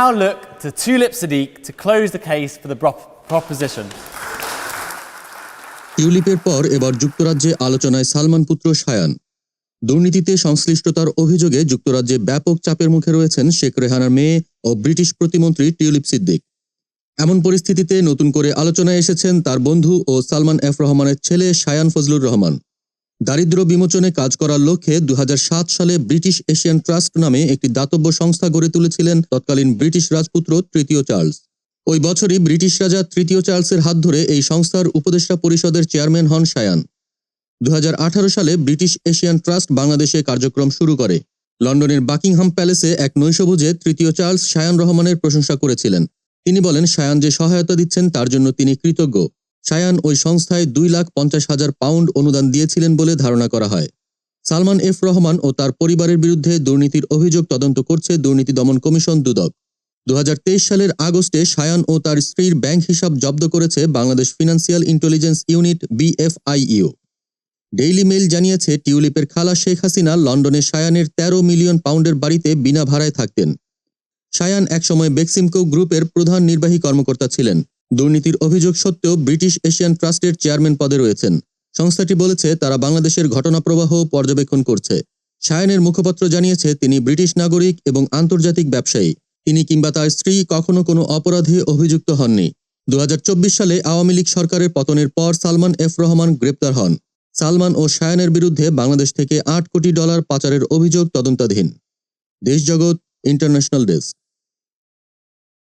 now look to Tulip Sadiq to close the case for the prop- proposition. টিউলিপের পর এবার যুক্তরাজ্যে আলোচনায় সালমান পুত্র সায়ান। দুর্নীতিতে সংশ্লিষ্টতার অভিযোগে যুক্তরাজ্যে ব্যাপক চাপের মুখে রয়েছেন শেখ রেহানার মেয়ে ও ব্রিটিশ প্রতিমন্ত্রী টিউলিপ সিদ্দিক। এমন পরিস্থিতিতে নতুন করে আলোচনায় এসেছেন তার বন্ধু ও সালমান এফ রহমানের ছেলে সায়ান ফজলুর রহমান। দারিদ্র্য বিমোচনে কাজ করার লক্ষ্যে দু হাজার সাত সালে ব্রিটিশ এশিয়ান ট্রাস্ট নামে একটি দাতব্য সংস্থা গড়ে তুলেছিলেন তৎকালীন ব্রিটিশ রাজপুত্র তৃতীয় চার্লস। ওই বছরই ব্রিটিশ রাজা তৃতীয় চার্লসের হাত ধরে এই সংস্থার উপদেষ্টা পরিষদের চেয়ারম্যান হন সায়ান। দু হাজার আঠারো সালে ব্রিটিশ এশিয়ান ট্রাস্ট বাংলাদেশে কার্যক্রম শুরু করে। লন্ডনের বাকিংহাম প্যালেসে এক নৈশভোজে তৃতীয় চার্লস সায়ান রহমানের প্রশংসা করেছিলেন। তিনি বলেন, সায়ান যে সহায়তা দিচ্ছেন, তার জন্য তিনি কৃতজ্ঞ। সায়ান ওই সংস্থায় দুই লাখ পঞ্চাশ হাজার পাউন্ড অনুদান দিয়েছিলেন বলে ধারণা করা হয়। সালমান এফ রহমান ও তার পরিবারের বিরুদ্ধে দুর্নীতির অভিযোগ তদন্ত করছে দুর্নীতি দমন কমিশন দুদক। দু হাজার তেইশ সালের আগস্টে সায়ান ও তার স্ত্রীর ব্যাংক হিসাব জব্দ করেছে Bangladesh financial intelligence unit, BFIU. Daily Mail জানিয়েছে, টিউলিপের খালা শেখ হাসিনা লন্ডনে সায়ানের ১৩ মিলিয়ন পাউন্ডের বাড়িতে বিনা ভাড়ায় থাকতেন। সায়ান একসময় বেক্সিমকো গ্রুপের প্রধান নির্বাহী কর্মকর্তা ছিলেন। দুর্নীতির অভিযোগ সত্ত্বেও ব্রিটিশ এশিয়ান ট্রাস্টের চেয়ারম্যান পদে রয়েছেন। সংস্থাটি বলেছে, তারা বাংলাদেশের ঘটনাপ্রবাহ পর্যবেক্ষণ করছে। সায়ানের মুখপত্র জানিয়েছে, তিনি ব্রিটিশ নাগরিক এবং আন্তর্জাতিক ব্যবসায়ী। তিনি কিংবা তার স্ত্রী কখনো কোনো অপরাধে অভিযুক্ত হননি। দু হাজার চব্বিশ সালে আওয়ামী লীগ সরকারের পতনের পর সালমান এফ রহমান গ্রেপ্তার হন। সালমান ও সায়ানের বিরুদ্ধে বাংলাদেশ থেকে আট কোটি ডলার পাচারের অভিযোগ তদন্তাধীন। দেশজগৎ ইন্টারন্যাশনাল ডেস্ক।